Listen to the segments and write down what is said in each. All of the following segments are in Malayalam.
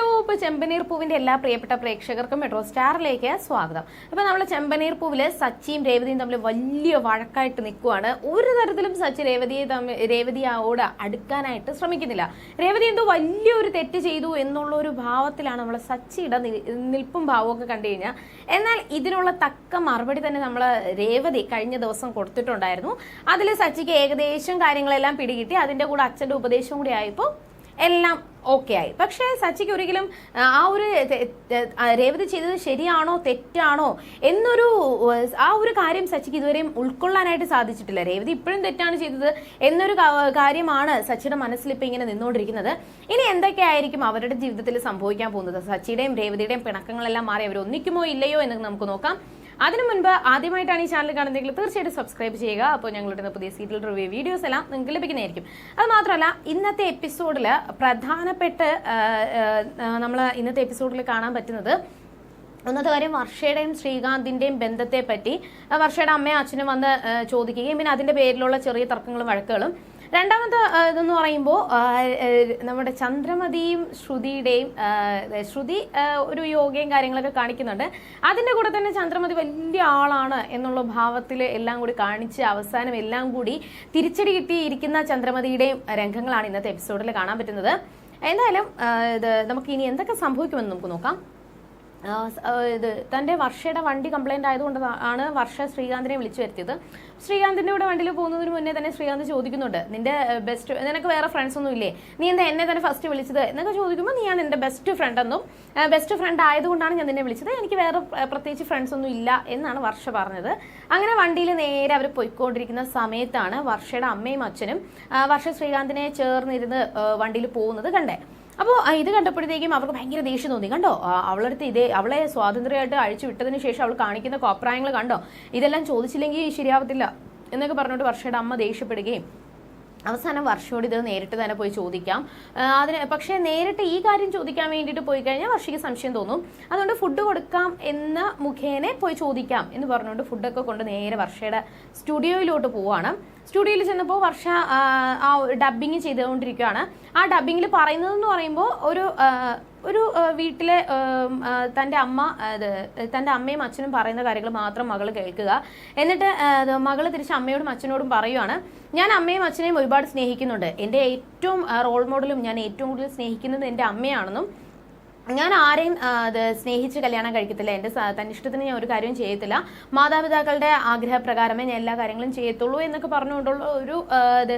ഹലോ ഇപ്പോൾ ചെമ്പനീർ പൂവിന്റെ എല്ലാ പ്രിയപ്പെട്ട പ്രേക്ഷകർക്കും മെട്രോ സ്റ്റാറിലേക്ക് സ്വാഗതം. അപ്പോൾ നമ്മൾ ചെമ്പനീർ പൂവിൽ സച്ചിയും രേവതിയും തമ്മിൽ വലിയ വഴക്കായിട്ട് നിൽക്കുവാണ് ഒരു തരത്തിലും സച്ചി രേവതിയെ തമ്മിൽ രേവതിയോട് അടുക്കാനായിട്ട് ശ്രമിക്കുന്നില്ല. രേവതി എന്തോ വലിയൊരു തെറ്റ് ചെയ്തു എന്നുള്ള ഒരു ഭാവത്തിലാണ് നമ്മൾ സച്ചിയുടെ നിൽപ്പും ഭാവവും ഒക്കെ കണ്ടു കഴിഞ്ഞാൽ എന്നാൽ ഇതിനുള്ള തക്ക മറുപടി തന്നെ നമ്മൾ രേവതി കഴിഞ്ഞ ദിവസം കൊടുത്തിട്ടുണ്ടായിരുന്നു. അതിൽ സച്ചിക്ക് ഏകദേശം കാര്യങ്ങളെല്ലാം പിടികിട്ടി. അതിന്റെ കൂടെ അച്ഛന്റെ ഉപദേശവും കൂടി ആയപ്പോൾ എല്ലാം ഓക്കെ ആയി. പക്ഷേ സച്ചിക്ക് ഒരിക്കലും ആ, ഒരു രേവതി ചെയ്തത് ശരിയാണോ തെറ്റാണോ എന്നൊരു ആ ഒരു കാര്യം സച്ചിക്ക് ഇതുവരെയും ഉൾക്കൊള്ളാനായിട്ട് സാധിച്ചിട്ടില്ല. രേവതി ഇപ്പോഴും തെറ്റാണ് ചെയ്തത് എന്നൊരു കാര്യമാണ് സച്ചിയുടെ മനസ്സിൽ ഇപ്പം ഇങ്ങനെ നിന്നുകൊണ്ടിരിക്കുന്നത്. ഇനി എന്തൊക്കെയായിരിക്കും അവരുടെ ജീവിതത്തിൽ സംഭവിക്കാൻ പോകുന്നത്? സച്ചിയുടെയും രേവതിയുടെയും പിണക്കങ്ങളെല്ലാം മാറി അവർ ഒന്നിക്കുമോ ഇല്ലയോ എന്ന് നമുക്ക് നോക്കാം. അതിനു മുൻപ് ആദ്യമായിട്ടാണ് ഈ ചാനൽ കാണുന്നതെങ്കിൽ തീർച്ചയായിട്ടും സബ്സ്ക്രൈബ് ചെയ്യുക. അപ്പോൾ ഞങ്ങളുടെ പുതിയ സീരിയൽ റിവ്യൂ വീഡിയോസ് എല്ലാം നിങ്ങൾക്ക് ലഭിക്കുന്നതായിരിക്കും. അത് മാത്രമല്ല ഇന്നത്തെ എപ്പിസോഡിൽ പ്രധാനപ്പെട്ട് നമ്മൾ ഇന്നത്തെ എപ്പിസോഡിൽ കാണാൻ പറ്റുന്നത് ഒന്നത്തെ കാര്യം വർഷയുടെയും ശ്രീകാന്തിന്റെയും ബന്ധത്തെ പറ്റി വർഷയുടെ അമ്മയും അച്ഛനും വന്ന് ചോദിക്കുകയും പിന്നെ അതിന്റെ പേരിലുള്ള ചെറിയ തർക്കങ്ങളും വഴക്കുകളും. രണ്ടാമത്തെ ഇതെന്ന് പറയുമ്പോൾ നമ്മുടെ ചന്ദ്രമതിയും ശ്രുതിയുടെയും ശ്രുതി ഒരു യോഗയും കാര്യങ്ങളൊക്കെ കാണിക്കുന്നുണ്ട്. അതിന്റെ കൂടെ തന്നെ ചന്ദ്രമതി വലിയ ആളാണ് എന്നുള്ള ഭാവത്തിൽ എല്ലാം കൂടി കാണിച്ച് അവസാനം എല്ലാം കൂടി തിരിച്ചടി കിട്ടിയിരിക്കുന്ന ചന്ദ്രമതിയുടെയും രംഗങ്ങളാണ് ഇന്നത്തെ എപ്പിസോഡിൽ കാണാൻ പറ്റുന്നത്. എന്തായാലും ഇത് നമുക്ക് ഇനി എന്തൊക്കെ സംഭവിക്കുമെന്ന് നമുക്ക് നോക്കാം. ഇത് തന്റെ വർഷയുടെ വണ്ടി കംപ്ലൈന്റ് ആയതുകൊണ്ട് ആണ് വർഷ ശ്രീകാന്തിനെ വിളിച്ചു വരുത്തിയത്. ശ്രീകാന്തിന്റെ കൂടെ വണ്ടിയിൽ പോകുന്നതിന് മുന്നേ തന്നെ ശ്രീകാന്ത് ചോദിക്കുന്നുണ്ട് നിന്റെ ബെസ്റ്റ് നിനക്ക് വേറെ ഫ്രണ്ട്സ് ഒന്നും ഇല്ലേ? നീ എന്താ എന്നെ തന്നെ ഫസ്റ്റ് വിളിച്ചത്? എന്നൊക്കെ ചോദിക്കുമ്പോൾ ആണ് എന്റെ ബെസ്റ്റ് ഫ്രണ്ട് എന്നും ബെസ്റ്റ് ഫ്രണ്ട് ആയതുകൊണ്ടാണ് ഞാൻ നിന്നെ വിളിച്ചത്. എനിക്ക് വേറെ പ്രത്യേകിച്ച് ഫ്രണ്ട്സ് ഒന്നും ഇല്ല എന്നാണ് വർഷ പറഞ്ഞത്. അങ്ങനെ വണ്ടിയിൽ നേരെ അവർ പോയിക്കൊണ്ടിരിക്കുന്ന സമയത്താണ് വർഷയുടെ അമ്മയും അച്ഛനും വർഷ ശ്രീകാന്തിനെ ചേർന്നിരുന്ന് വണ്ടിയിൽ പോകുന്നത് കണ്ടേ. അപ്പോൾ ഇത് കണ്ടപ്പോഴത്തേക്കും അവർക്ക് ഭയങ്കര ദേഷ്യം തോന്നി. കണ്ടോ? അവളടുത്ത് ഇതേ അവളെ സ്വാതന്ത്ര്യമായിട്ട് അഴിച്ചു വിട്ടതിന് ശേഷം അവൾ കാണിക്കുന്ന കോപ്രായങ്ങൾ കണ്ടോ? ഇതെല്ലാം ചോദിച്ചില്ലെങ്കിൽ ശരിയാവത്തില്ല എന്നൊക്കെ പറഞ്ഞുകൊണ്ട് വർഷയുടെ അമ്മ ദേഷ്യപ്പെടുകയും അവസാനം വർഷയോട് ഇത് നേരിട്ട് തന്നെ പോയി ചോദിക്കാം. അതിന് പക്ഷേ നേരിട്ട് ഈ കാര്യം ചോദിക്കാൻ വേണ്ടിയിട്ട് പോയി കഴിഞ്ഞാൽ വർഷയ്ക്ക് സംശയം തോന്നും. അതുകൊണ്ട് ഫുഡ് കൊടുക്കാം എന്ന മുഖേനെ പോയി ചോദിക്കാം എന്ന് പറഞ്ഞുകൊണ്ട് ഫുഡൊക്കെ കൊണ്ട് നേരെ വർഷയുടെ സ്റ്റുഡിയോയിലോട്ട് പോവാണ്. സ്റ്റുഡിയോയിൽ ചെന്നപ്പോൾ വർഷ ആ, ഡബിങ് ചെയ്തുകൊണ്ടിരിക്കുകയാണ്. ആ ഡബിങ്ങിൽ പറയുന്നതെന്ന് പറയുമ്പോൾ ഒരു ഒരു വീട്ടിലെ തന്റെ അമ്മ തന്റെ അമ്മയും അച്ഛനും പറയുന്ന കാര്യങ്ങൾ മാത്രം മകൾ കേൾക്കുക. എന്നിട്ട് മകൾ തിരിച്ച് അമ്മയോടും അച്ഛനോടും പറയുവാണ് ഞാൻ അമ്മയും അച്ഛനെയും ഒരുപാട് സ്നേഹിക്കുന്നുണ്ട്. എന്റെ ഏറ്റവും റോൾ മോഡലും ഞാൻ ഏറ്റവും കൂടുതൽ സ്നേഹിക്കുന്നത് എന്റെ അമ്മയാണെന്നും ഞാൻ ആരെയും അത് സ്നേഹിച്ച് കല്യാണം കഴിക്കത്തില്ല. എന്റെ തന്നിഷ്ടത്തിന് ഞാൻ ഒരു കാര്യവും ചെയ്യത്തില്ല. മാതാപിതാക്കളുടെ ആഗ്രഹപ്രകാരമേ ഞാൻ എല്ലാ കാര്യങ്ങളും ചെയ്യത്തുള്ളൂ എന്നൊക്കെ പറഞ്ഞുകൊണ്ടുള്ള ഒരു ഇത്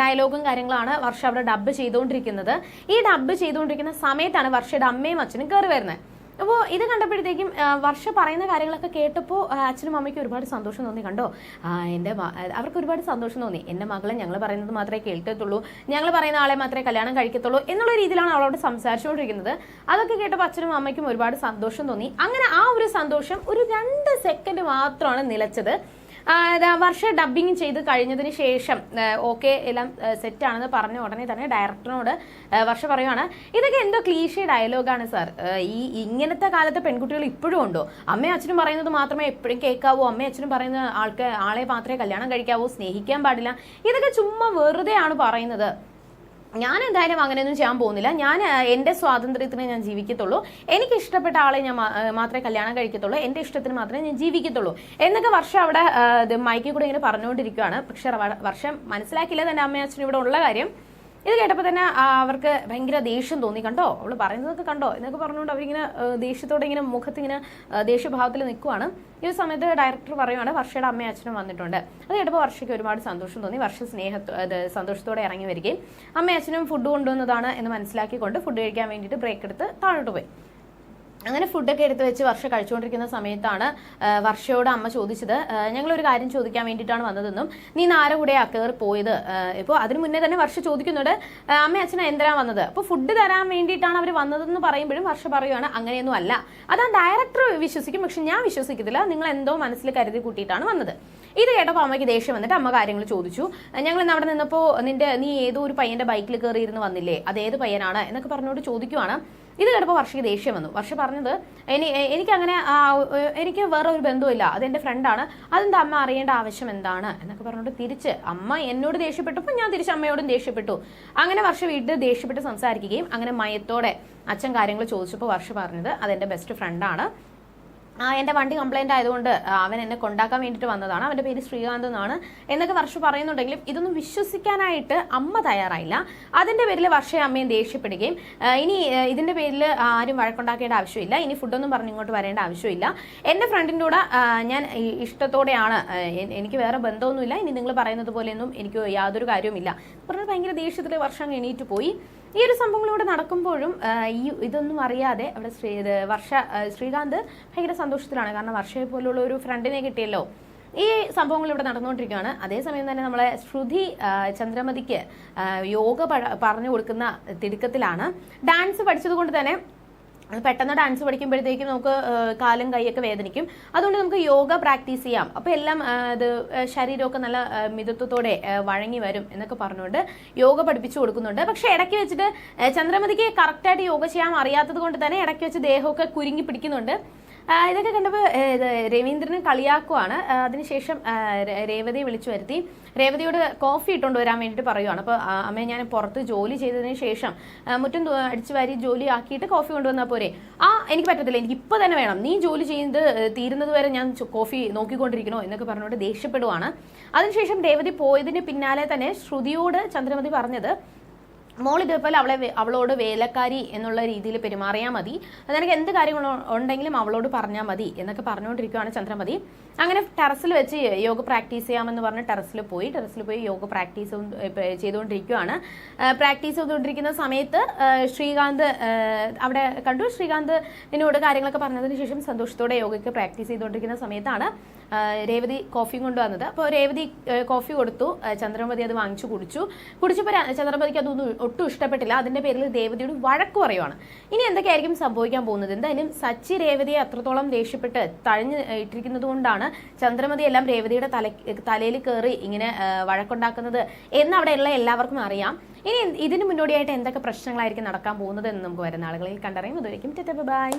ഡയലോഗും കാര്യങ്ങളാണ് വർഷ അവിടെ ഡബ് ചെയ്തുകൊണ്ടിരിക്കുന്നത്. ഈ ഡബ് ചെയ്തുകൊണ്ടിരിക്കുന്ന സമയത്താണ് വർഷയുടെ അമ്മയും അച്ഛനും കയറി വരുന്നത്. അപ്പോൾ ഇത് കണ്ടപ്പോഴത്തേക്കും വർഷം പറയുന്ന കാര്യങ്ങളൊക്കെ കേട്ടപ്പോൾ അച്ഛനും അമ്മയ്ക്ക് ഒരുപാട് സന്തോഷം തോന്നി കണ്ടോ? എന്റെ അവർക്ക് ഒരുപാട് സന്തോഷം തോന്നി. എന്റെ മകളെ ഞങ്ങൾ പറയുന്നത് മാത്രമേ കേൾക്കത്തുള്ളൂ. ഞങ്ങൾ പറയുന്ന ആളെ മാത്രമേ കല്യാണം കഴിക്കത്തുള്ളൂ എന്നുള്ള രീതിയിലാണ് അവളോട് സംസാരിച്ചുകൊണ്ടിരിക്കുന്നത്. അതൊക്കെ കേട്ടപ്പോൾ അച്ഛനും അമ്മയ്ക്കും ഒരുപാട് സന്തോഷം തോന്നി. അങ്ങനെ ആ ഒരു സന്തോഷം ഒരു രണ്ട് സെക്കൻഡ് മാത്രമാണ് നിലച്ചത്. വർഷ ഡബിങ് ചെയ്ത് കഴിഞ്ഞതിന് ശേഷം ഓക്കെ എല്ലാം സെറ്റ് ആണെന്ന് പറഞ്ഞ ഉടനെ തന്നെ ഡയറക്ടറിനോട് വർഷ പറയുവാണ് ഇതൊക്കെ എന്തോ ക്ലീഷേ ഡയലോഗാണ് സാർ ഈ ഇങ്ങനത്തെ കാലത്തെ പെൺകുട്ടികൾ ഇപ്പോഴും ഉണ്ടോ? അമ്മയും അച്ഛനും പറയുന്നത് മാത്രമേ എപ്പോഴും കേൾക്കാവൂ. അമ്മയും അച്ഛനും പറയുന്ന ആൾക്ക് ആളെ മാത്രമേ കല്യാണം കഴിക്കാവൂ. സ്നേഹിക്കാൻ പാടില്ല. ഇതൊക്കെ ചുമ്മാ വെറുതെയാണ് പറയുന്നത്. ഞാൻ എന്തായാലും അങ്ങനെയൊന്നും ചെയ്യാൻ പോകുന്നില്ല. ഞാൻ എന്റെ സ്വാതന്ത്ര്യത്തിന് ഞാൻ ജീവിക്കത്തുള്ളൂ. എനിക്ക് ഇഷ്ടപ്പെട്ട ആളെ ഞാൻ മാത്രമേ കല്യാണം കഴിക്കത്തുള്ളൂ. എന്റെ ഇഷ്ടത്തിന് മാത്രമേ ഞാൻ ജീവിക്കത്തുള്ളൂ. എന്നൊക്കെ വർഷം അവിടെ മൈക്കിൽ കൂടെ ഇങ്ങനെ പറഞ്ഞുകൊണ്ടിരിക്കുകയാണ് പക്ഷെ വർഷം മനസ്സിലാക്കില്ല തന്നെ അമ്മയും അച്ഛനും ഇവിടെ ഉള്ള കാര്യം. ഇത് കേട്ടപ്പോൾ തന്നെ അവർക്ക് ഭയങ്കര ദേഷ്യം തോന്നി. കണ്ടോ? അവൾ പറയുന്നതൊക്കെ കണ്ടോ? എന്നൊക്കെ പറഞ്ഞുകൊണ്ട് അവരിങ്ങനെ ദേഷ്യത്തോടെ ഇങ്ങനെ മുഖത്ത് ഇങ്ങനെ ദേഷ്യഭാവത്തിൽ നിൽക്കുവാണ് ഈ ഒരു സമയത്ത് ഡയറക്ടർ പറയുവാണ് വർഷയുടെ അമ്മയും അച്ഛനും വന്നിട്ടുണ്ട്. അത് കേട്ടപ്പോൾ വർഷയ്ക്ക് ഒരുപാട് സന്തോഷം തോന്നി. വർഷ സ്നേഹ സന്തോഷത്തോടെ ഇറങ്ങി വരികയും അമ്മയും അച്ഛനും ഫുഡ് കൊണ്ടുവന്നതാണ് എന്ന് മനസ്സിലാക്കിക്കൊണ്ട് ഫുഡ് കഴിക്കാൻ വേണ്ടിയിട്ട് ബ്രേക്ക് എടുത്ത് താഴോട്ട് പോയി. അങ്ങനെ ഫുഡൊക്കെ എടുത്ത് വെച്ച് വർഷ കഴിച്ചുകൊണ്ടിരിക്കുന്ന സമയത്താണ് വർഷയോട് അമ്മ ചോദിച്ചത്. ഞങ്ങളൊരു കാര്യം ചോദിക്കാൻ വേണ്ടിയിട്ടാണ് വന്നതെന്നും നീ നാരെ കൂടെ കൂടെയാ കയറി പോയത്? ഇപ്പോൾ അതിന് മുന്നേ തന്നെ വർഷ ചോദിക്കുന്നുണ്ട്. അമ്മ അച്ഛന എന്തിനാ വന്നത്? അപ്പോൾ ഫുഡ് തരാൻ വേണ്ടിയിട്ടാണ് അവർ വന്നതെന്ന് പറയുമ്പോഴും വർഷ പറയുകയാണ് അങ്ങനെയൊന്നും അല്ല. അതാ ഡയറക്ടർ വിശ്വസിക്കും പക്ഷെ ഞാൻ വിശ്വസിക്കത്തില്ല. നിങ്ങൾ എന്തോ മനസ്സിൽ കരുതി കൂട്ടിയിട്ടാണ് വന്നത്. ഇത് കേട്ടപ്പോൾ അമ്മയ്ക്ക് ദേഷ്യം വന്നിട്ട് അമ്മ കാര്യങ്ങൾ ചോദിച്ചു. ഞങ്ങൾ ഇന്ന് അവിടെ നിന്നപ്പോൾ നിന്റെ നീ ഏതോ ഒരു പയ്യന്റെ ബൈക്കിൽ കയറി ഇരുന്ന് വന്നില്ലേ? അത് ഏത് പയ്യനാണ്? എന്നൊക്കെ പറഞ്ഞുകൊണ്ട് ചോദിക്കുവാണ്. ഇത് കേട്ടപ്പോൾ വർഷയ്ക്ക് ദേഷ്യം വന്നു. വർഷ പറഞ്ഞത് എനി എനിക്കങ്ങനെ എനിക്ക് വേറെ ഒരു ബന്ധവുമില്ല. അത് എന്റെ ഫ്രണ്ടാണ് അതെന്താ അമ്മ അറിയേണ്ട ആവശ്യം എന്താണ്? എന്നൊക്കെ പറഞ്ഞുകൊണ്ട് തിരിച്ച് അമ്മ എന്നോട് ദേഷ്യപ്പെട്ടപ്പോൾ ഞാൻ തിരിച്ച് അമ്മയോടും ദേഷ്യപ്പെട്ടു. അങ്ങനെ വർഷ വീട്ടിൽ ദേഷ്യപ്പെട്ട് സംസാരിക്കുകയും അങ്ങനെ മയത്തോടെ അച്ഛൻ കാര്യങ്ങൾ ചോദിച്ചപ്പോൾ വർഷ പറഞ്ഞത് അതെന്റെ ബെസ്റ്റ് ഫ്രണ്ടാണ് എന്റെ വണ്ടി കംപ്ലൈന്റ് ആയതുകൊണ്ട് അവൻ എന്നെ കൊണ്ടാക്കാൻ വേണ്ടിയിട്ട് വന്നതാണ്. അവന്റെ പേര് ശ്രീകാന്ത് എന്നാണ്. എന്നൊക്കെ വർഷ പറയുന്നുണ്ടെങ്കിലും ഇതൊന്നും വിശ്വസിക്കാനായിട്ട് അമ്മ തയ്യാറായില്ല. അതിന്റെ പേരിൽ വർഷയെ അമ്മയും ദേഷ്യപ്പെടുകയും ഇനി ഇതിന്റെ പേരിൽ ആരും വഴക്കുണ്ടാക്കേണ്ട ആവശ്യമില്ല. ഇനി ഫുഡൊന്നും പറഞ്ഞ് ഇങ്ങോട്ട് വരേണ്ട ആവശ്യമില്ല. എന്റെ ഫ്രണ്ടിന്റെ കൂടെ ഞാൻ ഇഷ്ടത്തോടെയാണ് എനിക്ക് വേറെ ബന്ധമൊന്നുമില്ല. ഇനി നിങ്ങൾ പറയുന്നത് പോലെയൊന്നും എനിക്ക് യാതൊരു കാര്യവുമില്ല. പറഞ്ഞാൽ ഭയങ്കര ദേഷ്യത്തിൽ വർഷം എണീറ്റ് പോയി. ഈ ഒരു സംഭവങ്ങളിലൂടെ നടക്കുമ്പോഴും ഈ ഇതൊന്നും അറിയാതെ അവിടെ ശ്രീ വർഷ ശ്രീകാന്ത് ഭയങ്കര സന്തോഷത്തിലാണ്. കാരണം വർഷയെ പോലുള്ള ഒരു ഫ്രണ്ടിനെ കിട്ടിയല്ലോ. ഈ സംഭവങ്ങൾ ഇവിടെ നടന്നുകൊണ്ടിരിക്കുകയാണ്. അതേസമയം തന്നെ നമ്മളെ ശ്രുതി ചന്ദ്രമതിക്ക് യോഗ പറഞ്ഞു കൊടുക്കുന്ന തിടുക്കത്തിലാണ്. ഡാൻസ് പഠിച്ചതുകൊണ്ട് തന്നെ പെട്ടെന്ന് ഡാൻസ് പഠിക്കുമ്പോഴത്തേക്കും നമുക്ക് കാലും കൈയൊക്കെ വേദനിക്കും. അതുകൊണ്ട് നമുക്ക് യോഗ പ്രാക്ടീസ് ചെയ്യാം. അപ്പോൾ എല്ലാം ഇത് ശരീരമൊക്കെ നല്ല മിതത്വത്തോടെ വഴങ്ങി വരും എന്നൊക്കെ പറഞ്ഞുകൊണ്ട് യോഗ പഠിപ്പിച്ചു കൊടുക്കുന്നുണ്ട്. പക്ഷെ ഇടയ്ക്ക് വെച്ചിട്ട് ചന്ദ്രമതിക്ക് കറക്റ്റായിട്ട് യോഗ ചെയ്യാൻ അറിയാത്തത് കൊണ്ട് തന്നെ ഇടയ്ക്ക് വെച്ച് ദേഹമൊക്കെ കുരുങ്ങി പിടിക്കുന്നുണ്ട്. ഇതൊക്കെ കണ്ടപ്പോൾ രവീന്ദ്രനെ കളിയാക്കുവാണ്. അതിനുശേഷം രേവതിയെ വിളിച്ചു വരുത്തി. രേവതിയോട് കോഫി ഇട്ടുകൊണ്ട് വരാൻ വേണ്ടിയിട്ട് പറയുവാണ്. അപ്പോൾ അമ്മ ഞാൻ പുറത്ത് ജോലി ചെയ്തതിന് ശേഷം മുറ്റം അടിച്ചു വാരി ജോലി ആക്കിയിട്ട് കോഫി കൊണ്ടുവന്നാൽ പോരെ. ആ എനിക്ക് പറ്റത്തില്ല. എനിക്ക് ഇപ്പോൾ തന്നെ വേണം. നീ ജോലി ചെയ്യുന്നത് തീരുന്നത് വരെ ഞാൻ കോഫി നോക്കിക്കൊണ്ടിരിക്കണോ എന്നൊക്കെ പറഞ്ഞുകൊണ്ട് ദേഷ്യപ്പെടുവാണ്. അതിനുശേഷം രേവതി പോയതിന് പിന്നാലെ തന്നെ ശ്രുതിയോട് ചന്ദ്രമതി പറഞ്ഞത് മോൾ ഇതേപോലെ അവളെ അവളോട് വേലക്കാരി എന്നുള്ള രീതിയിൽ പെരുമാറിയാൽ മതി. നിനക്ക് എന്ത് കാര്യങ്ങൾ ഉണ്ടെങ്കിലും അവളോട് പറഞ്ഞാൽ മതി എന്നൊക്കെ പറഞ്ഞുകൊണ്ടിരിക്കുകയാണ് ചന്ദ്രമതി. അങ്ങനെ ടെറസിൽ വെച്ച് യോഗ പ്രാക്ടീസ് ചെയ്യാമെന്ന് പറഞ്ഞ് ടെറസിൽ പോയി. ടെറസിൽ പോയി യോഗ പ്രാക്ടീസ് ചെയ്തുകൊണ്ടിരിക്കുകയാണ് പ്രാക്ടീസ് ചെയ്തുകൊണ്ടിരിക്കുന്ന സമയത്ത് ശ്രീകാന്ത് അവിടെ കണ്ടു? ശ്രീകാന്ത് എന്നോട് കാര്യങ്ങളൊക്കെ പറഞ്ഞതിന് ശേഷം സന്തോഷത്തോടെ യോഗയ്ക്ക് പ്രാക്ടീസ് ചെയ്തുകൊണ്ടിരിക്കുന്ന സമയത്താണ് രേവതി കോഫിയും കൊണ്ടുവന്നത്. അപ്പോൾ രേവതി കോഫി കൊടുത്തു. ചന്ദ്രമതി അത് വാങ്ങിച്ചു കുടിച്ചു. കുടിച്ചപ്പോൾ ചന്ദ്രമതിക്ക് അതൊന്നും ഒട്ടും ഇഷ്ടപ്പെട്ടില്ല. അതിന്റെ പേരിൽ രേവതിയോട് വഴക്ക് പറയുവാണ്. ഇനി എന്തൊക്കെയായിരിക്കും സംഭവിക്കാൻ പോകുന്നത്? എന്തായാലും സച്ചി രേവതിയെ അത്രത്തോളം ദേഷ്യപ്പെട്ട് തഴഞ്ഞ് ഇട്ടിരിക്കുന്നത് കൊണ്ടാണ് ചന്ദ്രമതി എല്ലാം രേവതിയുടെ തല തലയിൽ കയറി ഇങ്ങനെ വഴക്കുണ്ടാക്കുന്നത് എന്ന് അവിടെയുള്ള എല്ലാവർക്കും അറിയാം. ഇനി ഇതിന് മുന്നോടിയായിട്ട് എന്തൊക്കെ പ്രശ്നങ്ങളായിരിക്കും നടക്കാൻ പോകുന്നത് എന്ന് നമുക്ക് വരുന്ന ആളുകളിൽ കണ്ടറിയാം. അതുവരെയും ബൈ.